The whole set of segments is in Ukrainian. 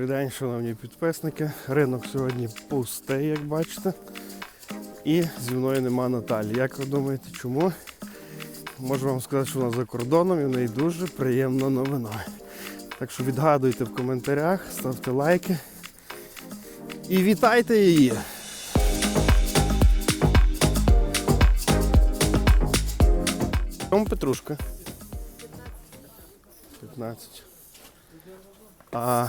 Добрий день, шановні підписники. Ринок сьогодні пустий, як бачите. І зі мною нема Наталі. Як ви думаєте, чому? Можу вам сказати, що вона за кордоном і в неї дуже приємна новина. Так що відгадуйте в коментарях, ставте лайки і вітайте її! Чому петрушка? 15. А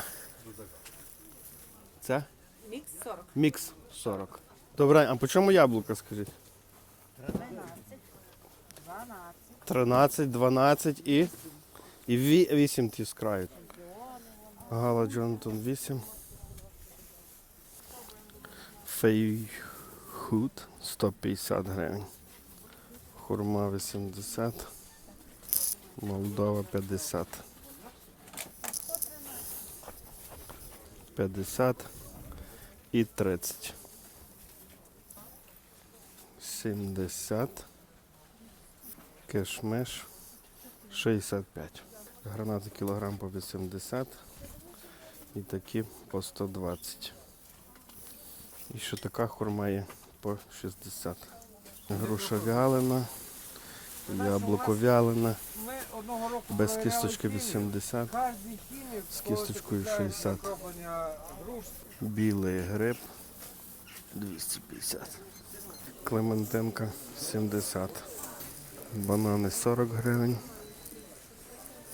40. Мікс 40. Добре, а по чому яблука, скажіть? 12. 13, 12 і. І 8 ті з краю. Гала Джонатон 8. Фейхут 150 гривень. Хурма 80. Молдова 50. 50 і 30. 70. Кешмеш 65. Гранати кілограм по 80 і такі по 120. І ще така хурма є по 60. Груша вялена, яблуко вялене, без кісточки 80, з кісточкою 60. білий гриб 250. Клементинка 70. Банани 40 гривень.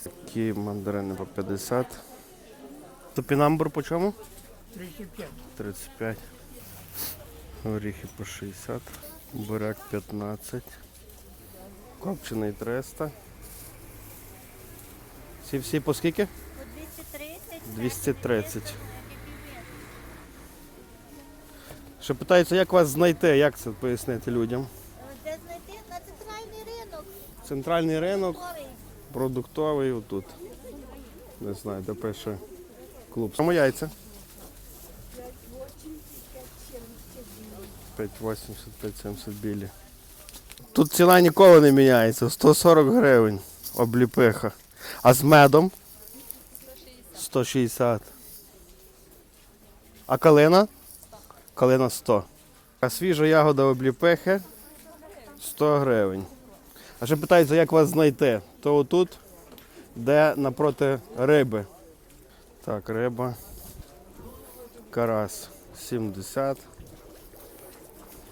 Такі мандарини по 50. Топінамбур по чому? 35. 35. Горіхи по 60. Буряк 15. Копчений 300. Ці всі по скільки? По 230. 230. Ще питаються, як вас знайти, як це пояснити людям? Де знайти на центральний ринок? Центральний ринок, продуктовий отут. Не знаю, де пише клуб. Чому яйця? 5,80, 5,70 білі. Тут ціна ніколи не міняється. 140 гривень обліпиха. А з медом? 160. А калина? Калина 100. А свіжа ягода обліпихи 100 гривень. А ще питаються, як вас знайти. То отут, де напроти риби. Так, риба. Карась 70.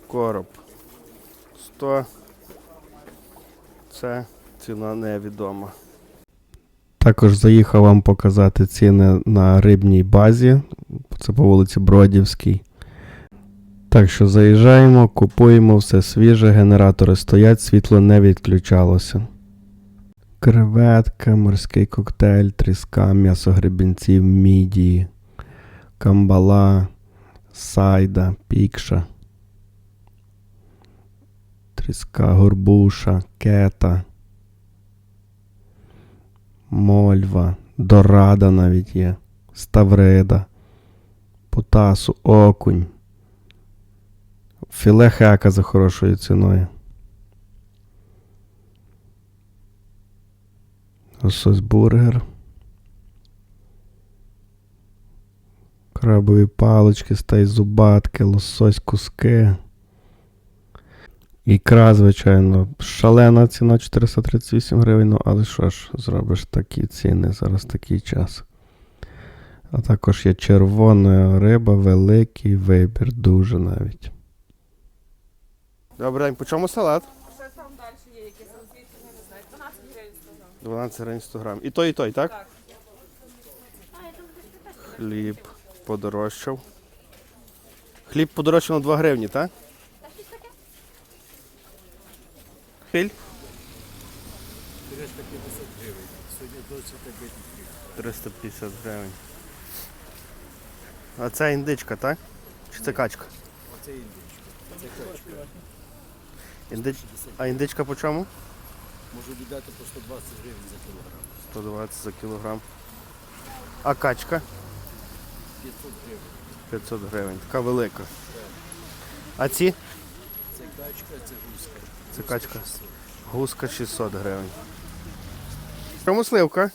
Короб 100. Це ціна невідома. Також заїхав вам показати ціни на рибній базі. Це по вулиці Бродівській. Так що заїжджаємо, купуємо все свіже, генератори стоять, світло не відключалося. Креветка, морський коктейль, тріска, м'ясо гребінців, мідії, камбала, сайда, пікша, тріска, горбуша, кета, мольва, дорада навіть є, ставрида, потасу, окунь. Філе хека за хорошою ціною. Лосось бургер. Крабові палички, стай зубатки, лосось куски. Ікра, звичайно, шалена ціна 438 гривень, ну але що ж, зробиш такі ціни, зараз такий час. А також є червона риба, великий вибір, дуже навіть. Добрий день, по чому салат? Ще там далі є якісь розвідки, не знаю. 12 гривень 100 грам. 12 гривень 100 грам. І той, і той, так? Так. Хліб подорожчав. Хліб подорожчав на 2 гривні, так? Хиль? 350 гривень. Сьогодні досить таке. 350 гривень. А це індичка, так? Чи це качка? Оце індичка. Це качка. Індич... А індичка по чому? Можу віддати по 120 гривень за кілограм. 120 за кілограм. А качка? 500 гривень. 500 гривень. Така велика. А ці? Це качка, це гуска. Це качка. Гуска 600 гривень. Чому сливка?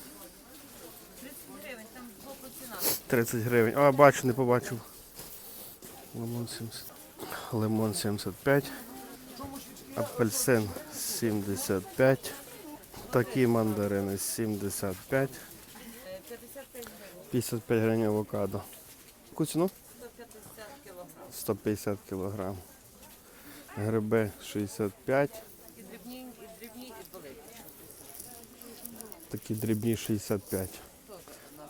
30 гривень, там 2 ціна. 30 гривень. А, бачу, не побачив. Лимон 70. Лимон 75. Апельсин 75. Такі мандарини 75. 55 гривень авокадо. Яку ціну? 150 кілограм. Гриби 65. І дрібні, і дрібні, і великі. Такі дрібні 65.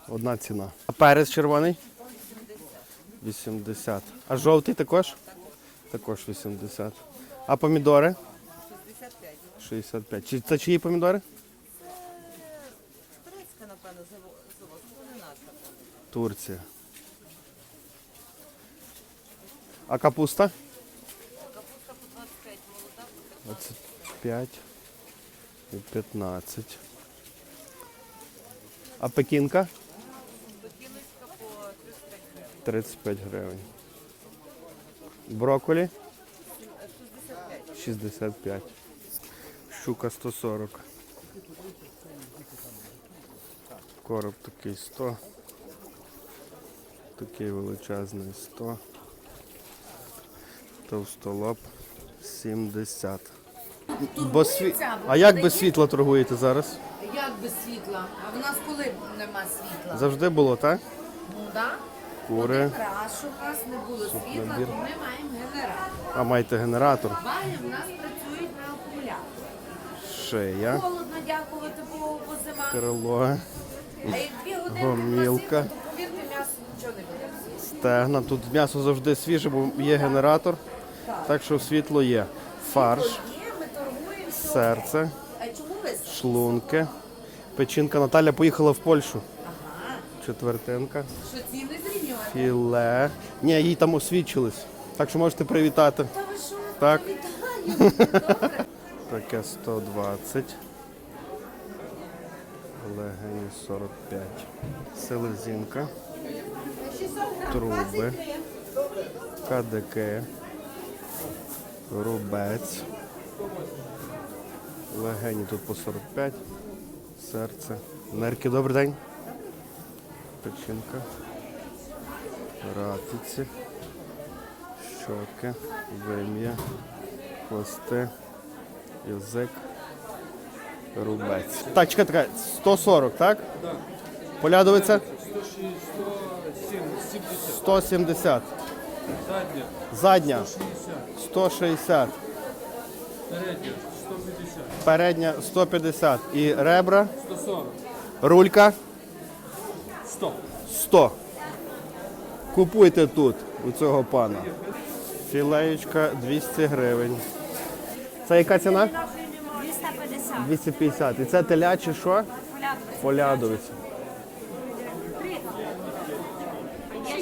Одна ціна. А перець червоний? 80. А жовтий також? Також 80. А помідори? 65. 65. Чи це чиї помідори? Турецька, напевно, завоз. Не наша. Турція. А капуста? Капуста по 25 молода. 25 і 15. А пекінка? Покіночка по 35 гривень. 35 гривень. Брокколі? 65. 65. Щука 140. Короб такий 100. Такий величезний 100. Товстолоб 70. Бо сві... А як без світла торгуєте зараз? Як без світла? А в нас коли нема світла? Завжди було, так? Ну да? Кури. Якраз, щоб у нас не було світла, набір. то ми маємо генератор. А маєте генератор. Баї в нас працюють на акумуляторі. Шия. Холодно, дякувати Богу, бо зима. Крило. А як дві години Гомілка. то повірте, м'ясо нічого не буде. Стегна. Тут м'ясо завжди свіже, бо є генератор. Так що світло є. Фарш, Є. серце. Шлунки. Печінка Наталя поїхала в Польщу. Четвертинка. Що ціни зрівнювати? Філе. Ні, їй там освідчились. Так що можете привітати. Та ви що? Так. Вітаю. Таке 120. Легені 45. Селезінка. Труби. Кадики. Рубець. Легені тут по 45. Серце. Нерки, добрий день. Печінка. Ратиці. Щоки. Вим'я. Хвости. Язик. Рубець. Так, чекай, така, 140, так? Так. Полядовиця? 170. Задня Задня 160. 160, передня 150, Передня 150. І ребра, 140, рулька 100. 100. Купуйте тут, у цього пана. Філеєчка 200 гривень. Це яка ціна? 250. 250. І це телячі що? Полядовиця.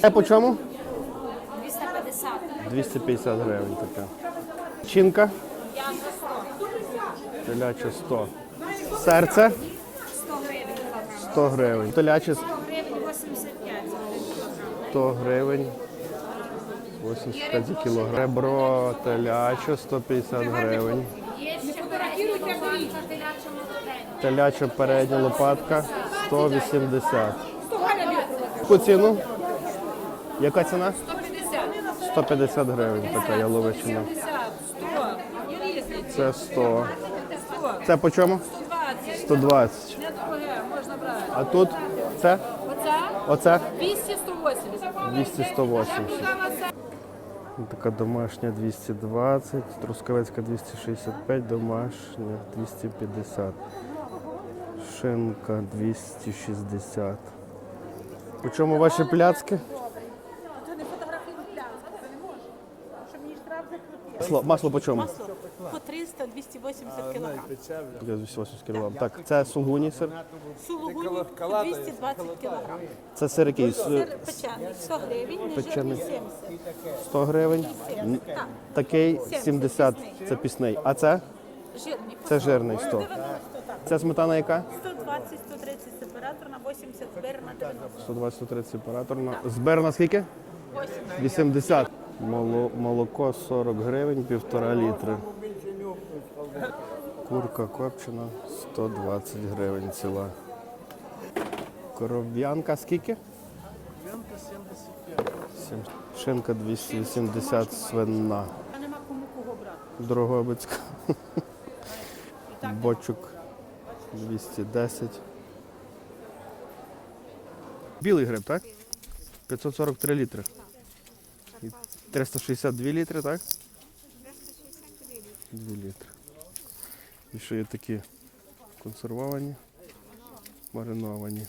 Це по чому? 250. 250 гривень така. Чинка? Теляча 100. Серце? 100 гривень кілограм. 100 гривень. Теляче 100 гривень 85 100 гривень. 85 за кілограм. Ребро теляче 150 гривень. Є ще передня лопатка теляча передня лопатка 180. Яку ціну? Яка ціна? 150. 150 гривень така яловичина. 100. Це 100. 100. Це по чому? 120. 120. Недороге, можна брати. А тут це? Оце Оце? 200 180. 200 180. Така домашня 220, трускавецька 265, домашня 250. Шинка 260. У чому ваші пляцки? Масло, масло по чому? По 300 280 кілограм. 280 кг. Так, це сулгуні сир. Сулугуні 220 кілограм. Це сир який? Сир печений 100 гривень, Печений. нежирний 70. 100 гривень. Такий 70, це пісний. А це? Жирний Це жирний 100. Це сметана яка? 120, 130 сепараторна, 80 збирна, 90. 120 130 операторна. Збер на скільки? 80. 80. Моло- молоко 40 гривень, півтора літри. Курка копчена 120 гривень ціла. Коров'янка скільки? Сім- Шинка 280 свинна. Нема кому кого брати. Дрогобицька. Бочок 210. Білий гриб, так? 543 літри. І 362 літри, так? 2 літри. І ще є такі консервовані, мариновані.